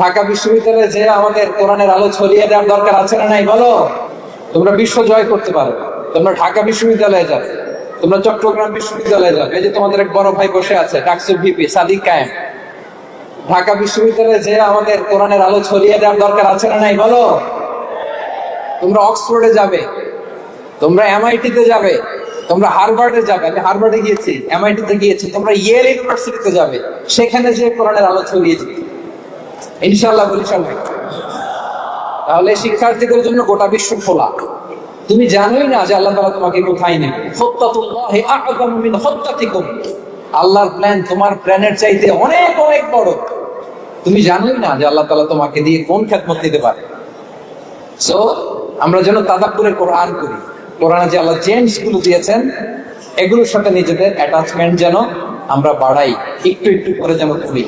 ঢাকা বিশ্ববিদ্যালয়ে যে আমাদের কোরআনের আলো ছড়িয়ে দেওয়ার দরকার আছে না নাই, বলো? তোমরা বিশ্ব জয় করতে পারো। তোমরা ঢাকা বিশ্ববিদ্যালয়ে যাবে তোমরা চট্টগ্রাম বিশ্ববিদ্যালয়ে যাবে এই যে তোমাদের এক বড় ভাই বসে আছে, ডাকসু ভিপি সাদিক কায়েম। ঢাকা বিশ্ববিদ্যালয়ে যে আমাদের কোরআনের আলো ছড়িয়ে দেওয়ার দরকার আছে না নাই, বলো? তোমরা অক্সফোর্ডে যাবে। তোমরা এমআইটি তে যাবে। তোমরা হার্ভার্ডে যাবে, আমি হার্ভার্ডে গিয়েছি এমআইটি তে গিয়েছি, তোমরা ইয়েল ইউনিভার্সিটিতে যাবে, সেখানে যে কোরআনের আলো ছড়িয়ে দিবে। ইনশাআল্লাহ বলি সবাই তাহলে শিক্ষার্থীদের জন্য গোটা বিশ্ব খোলা। তুমি জানোই না যে আল্লাহ তাআলা তোমাকে কোথায় নেবে। আল্লাহর প্ল্যান তোমার প্ল্যানের চাইতে অনেক অনেক বড়। তুমি জানোই না যে আল্লাহ তাআলা তোমাকে দিয়ে কোন খেদমত দিতে পারে। সো আমরা যেন তাদাব্বুরে কোরআন করি। কোরআনে যে আল্লাহ জেন্টসগুলো গুলো দিয়েছেন, এগুলোর সাথে নিজেদের অ্যাটাচমেন্ট যেন আমরা বাড়াই, একটু একটু করে যেন করি।